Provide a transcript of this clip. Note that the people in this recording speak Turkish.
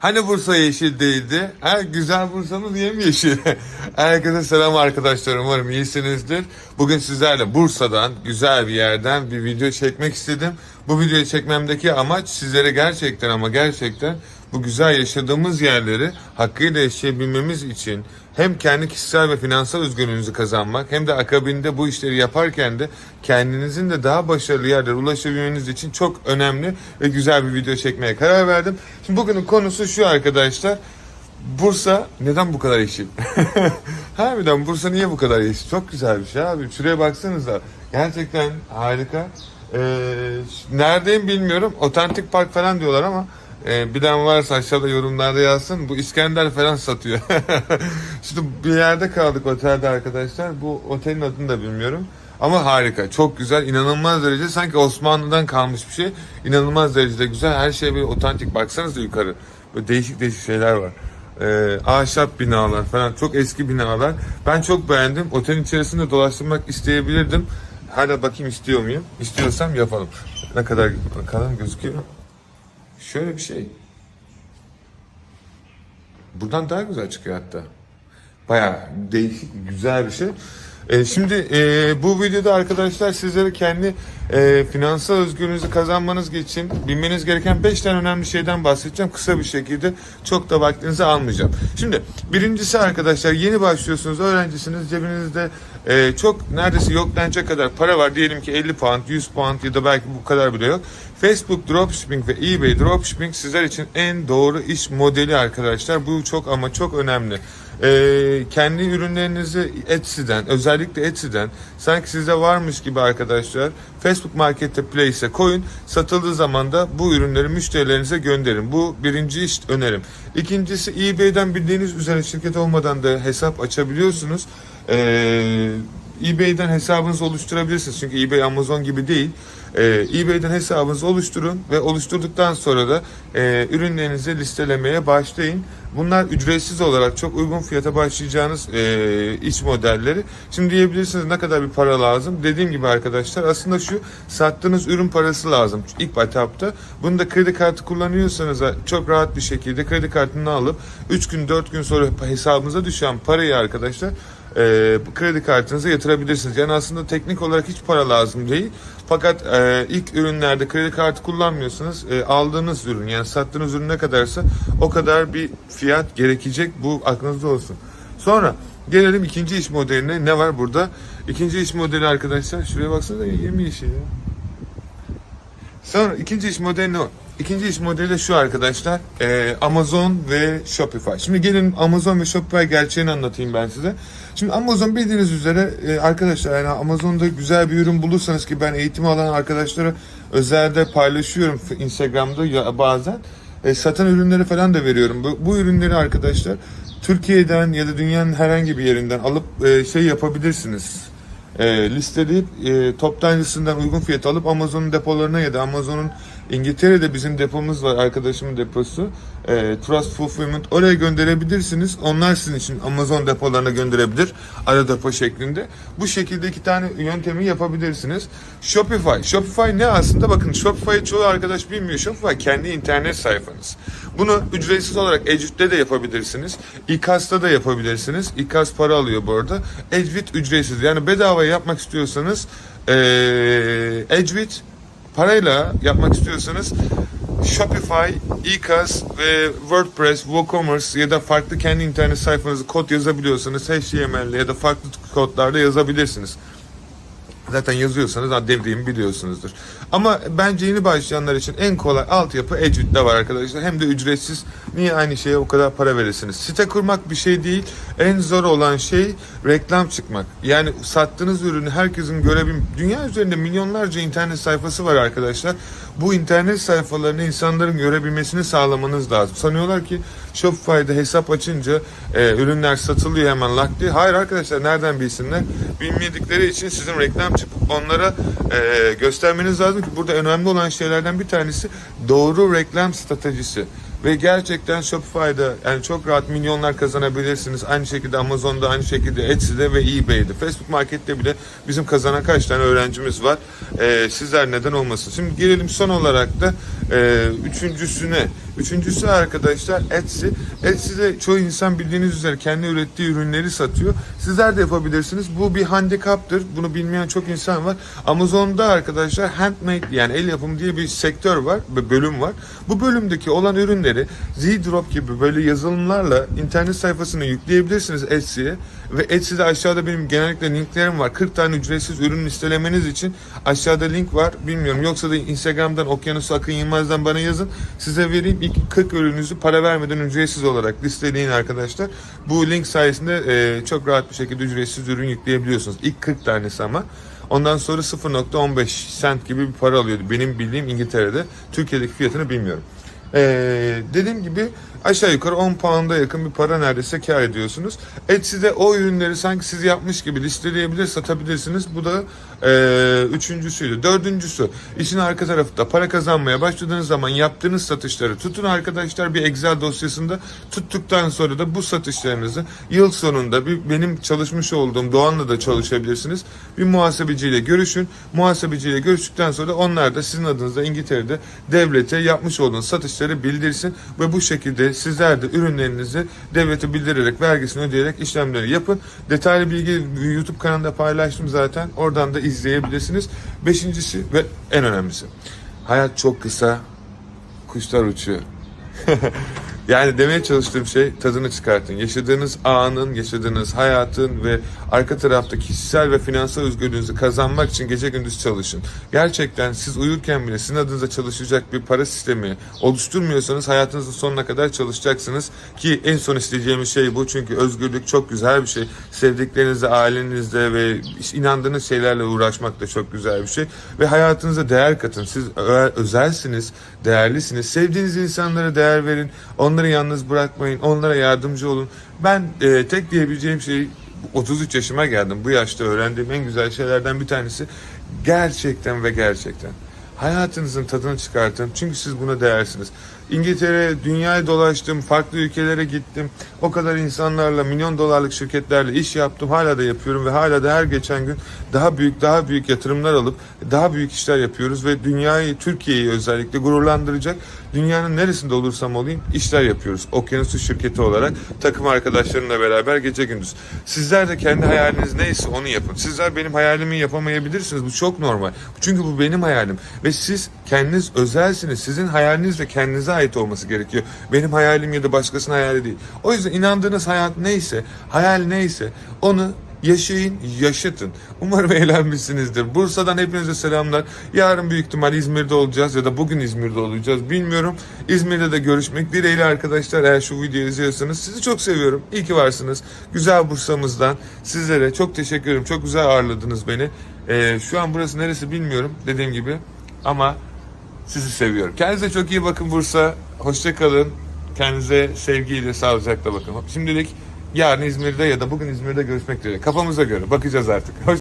Hani Bursa yeşil değildi? Ha, güzel Bursa'mız yemyeşil. Herkese selam arkadaşlar. Umarım iyisinizdir. Bugün sizlerle Bursa'dan, güzel bir yerden bir video çekmek istedim. Bu videoyu çekmemdeki amaç sizlere gerçekten ama gerçekten bu güzel yaşadığımız yerleri hakkıyla yaşayabilmemiz için hem kendi kişisel ve finansal özgürlüğünüzü kazanmak hem de akabinde bu işleri yaparken de kendinizin de daha başarılı yerlere ulaşabilmeniz için çok önemli ve güzel bir video çekmeye karar verdim. Şimdi bugünün konusu şu arkadaşlar. Bursa neden bu kadar yeşil? Harbiden Bursa niye bu kadar yeşil? Çok güzel bir şey abi. Şuraya baksanıza. Gerçekten harika. Ee, neredeyim bilmiyorum. Otantik park falan diyorlar ama e, bilen varsa aşağıda yorumlarda yazsın. Bu İskender falan satıyor. Şimdi bir yerde kaldık otelde arkadaşlar. Bu otelin adını da bilmiyorum. Ama harika. Çok güzel. inanılmaz derece. Sanki Osmanlı'dan kalmış bir şey. İnanılmaz derecede güzel. Her şey böyle otantik. Baksanıza yukarı. Böyle değişik değişik şeyler var. Ee, ahşap binalar falan. Çok eski binalar. Ben çok beğendim. Otelin içerisinde dolaştırmak isteyebilirdim. Hala bakayım istiyor muyum? İstiyorsam yapalım. Ne kadar bakalım gözüküyor. Şöyle bir şey. Buradan daha güzel çıkıyor hatta. Bayağı değişik, güzel bir şey. Ee, şimdi e, bu videoda arkadaşlar sizlere kendi e, finansal özgürlüğünüzü kazanmanız için bilmeniz gereken 5 tane önemli şeyden bahsedeceğim. Kısa bir şekilde çok da vaktinizi almayacağım. Şimdi birincisi arkadaşlar yeni başlıyorsunuz, öğrencisiniz, cebinizde e, çok neredeyse yok denecek kadar para var. Diyelim ki 50 pound, 100 pound ya da belki bu kadar bile yok. Facebook dropshipping ve eBay dropshipping sizler için en doğru iş modeli arkadaşlar. Bu çok ama çok önemli. Ee, kendi ürünlerinizi Etsy'den özellikle Etsy'den sanki sizde varmış gibi arkadaşlar Facebook Marketplace'e koyun satıldığı zaman da bu ürünleri müşterilerinize gönderin. Bu birinci iş önerim. İkincisi eBay'den bildiğiniz üzere şirket olmadan da hesap açabiliyorsunuz. Ee, eBay'den hesabınızı oluşturabilirsiniz. Çünkü eBay Amazon gibi değil. Ee, eBay'den hesabınızı oluşturun ve oluşturduktan sonra da e, ürünlerinizi listelemeye başlayın. Bunlar ücretsiz olarak çok uygun fiyata başlayacağınız e, iç modelleri. Şimdi diyebilirsiniz ne kadar bir para lazım? Dediğim gibi arkadaşlar aslında şu sattığınız ürün parası lazım ilk etapta. Bunu da kredi kartı kullanıyorsanız çok rahat bir şekilde kredi kartını alıp 3 gün 4 gün sonra hesabınıza düşen parayı arkadaşlar e, kredi kartınıza yatırabilirsiniz. Yani aslında teknik olarak hiç para lazım değil. Fakat e, ilk ürünlerde kredi kartı kullanmıyorsanız e, aldığınız ürün yani sattığınız ürün ne kadarsa o kadar bir fiyat gerekecek. Bu aklınızda olsun. Sonra gelelim ikinci iş modeline. Ne var burada? İkinci iş modeli arkadaşlar şuraya baksanıza yemyeşil ya. Sonra ikinci iş modeli ne? İkinci iş modeli de şu arkadaşlar. Ee, Amazon ve Shopify. Şimdi gelin Amazon ve Shopify gerçeğini anlatayım ben size. Şimdi Amazon bildiğiniz üzere e, arkadaşlar yani Amazon'da güzel bir ürün bulursanız ki ben eğitim alan arkadaşlara özelde paylaşıyorum Instagram'da ya bazen. E, satan ürünleri falan da veriyorum. Bu, bu ürünleri arkadaşlar Türkiye'den ya da dünyanın herhangi bir yerinden alıp e, şey yapabilirsiniz e, listeleyip e, toptancısından uygun fiyat alıp Amazon'un depolarına ya da Amazon'un İngiltere'de bizim depomuz var arkadaşımın deposu e, Trust Fulfillment oraya gönderebilirsiniz. Onlar sizin için Amazon depolarına gönderebilir ara depo şeklinde. Bu şekilde iki tane yöntemi yapabilirsiniz. Shopify. Shopify ne aslında? Bakın Shopify'ı çoğu arkadaş bilmiyor. Shopify kendi internet sayfanız. Bunu ücretsiz olarak Edge'de de yapabilirsiniz. İKAS'ta da yapabilirsiniz. İKAS para alıyor bu arada. Edgewit ücretsiz. Yani bedava yapmak istiyorsanız ee, Edgewit parayla yapmak istiyorsanız Shopify, İKAS ve WordPress, WooCommerce ya da farklı kendi internet sayfanızı kod yazabiliyorsanız HTML ya da farklı kodlarda yazabilirsiniz. Zaten yazıyorsanız ha, devrimi biliyorsunuzdur. Ama bence yeni başlayanlar için en kolay altyapı Edge'de var arkadaşlar. Hem de ücretsiz. Niye aynı şeye o kadar para verirsiniz? Site kurmak bir şey değil. En zor olan şey reklam çıkmak. Yani sattığınız ürünü herkesin görebilmesi. Dünya üzerinde milyonlarca internet sayfası var arkadaşlar. Bu internet sayfalarını insanların görebilmesini sağlamanız lazım. Sanıyorlar ki Shopify'da hesap açınca e, ürünler satılıyor hemen lak diye. Hayır arkadaşlar nereden bilsinler? Bilmedikleri için sizin reklam çıkıp onlara e, göstermeniz lazım ki burada önemli olan şeylerden bir tanesi doğru reklam stratejisi. Ve gerçekten Shopify'da yani çok rahat milyonlar kazanabilirsiniz. Aynı şekilde Amazon'da, aynı şekilde Etsy'de ve eBay'de. Facebook Market'te bile bizim kazanan kaç tane öğrencimiz var. Ee, sizler neden olmasın? Şimdi gelelim son olarak da e, üçüncüsüne. Üçüncüsü arkadaşlar Etsy. Etsy'de çoğu insan bildiğiniz üzere kendi ürettiği ürünleri satıyor. Sizler de yapabilirsiniz. Bu bir handikaptır. Bunu bilmeyen çok insan var. Amazon'da arkadaşlar handmade yani el yapımı diye bir sektör var, bir bölüm var. Bu bölümdeki olan ürünleri Z-Drop gibi böyle yazılımlarla internet sayfasına yükleyebilirsiniz Etsy'ye. Ve Etsy'de aşağıda benim genellikle linklerim var. 40 tane ücretsiz ürün listelemeniz için aşağıda link var. Bilmiyorum yoksa da Instagram'dan Okyanus Akın Yılmaz'dan bana yazın. Size vereyim ilk 40 ürününüzü para vermeden ücretsiz olarak listeleyin arkadaşlar. Bu link sayesinde e, çok rahat bir şekilde ücretsiz ürün yükleyebiliyorsunuz. İlk 40 tanesi ama. Ondan sonra 0.15 cent gibi bir para alıyordu. Benim bildiğim İngiltere'de. Türkiye'deki fiyatını bilmiyorum. Ee, dediğim gibi aşağı yukarı 10 pound'a yakın bir para neredeyse kar ediyorsunuz. Etsy'de o ürünleri sanki siz yapmış gibi listeleyebilir, satabilirsiniz. Bu da e, üçüncüsüydü. Dördüncüsü, işin arka tarafında para kazanmaya başladığınız zaman yaptığınız satışları tutun arkadaşlar bir Excel dosyasında tuttuktan sonra da bu satışlarınızı yıl sonunda bir, benim çalışmış olduğum Doğan'la da çalışabilirsiniz. Bir muhasebeciyle görüşün. Muhasebeciyle görüştükten sonra onlar da sizin adınıza İngiltere'de devlete yapmış olduğunuz satışları bildirsin ve bu şekilde sizler de ürünlerinizi devlete bildirerek vergisini ödeyerek işlemleri yapın. Detaylı bilgi YouTube kanalında paylaştım zaten. Oradan da izleyebilirsiniz. Beşincisi ve en önemlisi. Hayat çok kısa. Kuşlar uçuyor. Yani demeye çalıştığım şey tadını çıkartın. Yaşadığınız anın, yaşadığınız hayatın ve arka tarafta kişisel ve finansal özgürlüğünüzü kazanmak için gece gündüz çalışın. Gerçekten siz uyurken bile sizin adınıza çalışacak bir para sistemi oluşturmuyorsanız hayatınızın sonuna kadar çalışacaksınız. Ki en son isteyeceğimiz şey bu. Çünkü özgürlük çok güzel bir şey. Sevdiklerinizle, ailenizle ve inandığınız şeylerle uğraşmak da çok güzel bir şey. Ve hayatınıza değer katın. Siz özelsiniz, değerlisiniz. Sevdiğiniz insanlara değer verin. Onları yalnız bırakmayın. Onlara yardımcı olun. Ben e, tek diyebileceğim şey 33 yaşıma geldim. Bu yaşta öğrendiğim en güzel şeylerden bir tanesi gerçekten ve gerçekten hayatınızın tadını çıkartın. Çünkü siz buna değersiniz. İngiltere, dünyayı dolaştım, farklı ülkelere gittim. O kadar insanlarla, milyon dolarlık şirketlerle iş yaptım. Hala da yapıyorum ve hala da her geçen gün daha büyük, daha büyük yatırımlar alıp daha büyük işler yapıyoruz ve dünyayı, Türkiye'yi özellikle gururlandıracak dünyanın neresinde olursam olayım işler yapıyoruz. Okyanusu şirketi olarak takım arkadaşlarımla beraber gece gündüz. Sizler de kendi hayaliniz neyse onu yapın. Sizler benim hayalimi yapamayabilirsiniz. Bu çok normal. Çünkü bu benim hayalim. Ve siz kendiniz özelsiniz. Sizin hayaliniz de kendinize ait olması gerekiyor. Benim hayalim ya da başkasının hayali değil. O yüzden inandığınız hayat neyse, hayal neyse onu Yaşayın, yaşatın. Umarım eğlenmişsinizdir. Bursa'dan hepinize selamlar. Yarın büyük ihtimal İzmir'de olacağız ya da bugün İzmir'de olacağız. Bilmiyorum. İzmir'de de görüşmek dileğiyle arkadaşlar. Eğer şu videoyu izliyorsanız sizi çok seviyorum. İyi ki varsınız. Güzel Bursa'mızdan sizlere çok teşekkür ederim. Çok güzel ağırladınız beni. Ee, şu an burası neresi bilmiyorum dediğim gibi. Ama sizi seviyorum. Kendinize çok iyi bakın Bursa. Hoşça kalın. Kendinize sevgiyle, sağlıcakla bakın. Şimdilik yarın İzmir'de ya da bugün İzmir'de görüşmek üzere. Kafamıza göre bakacağız artık. Hoş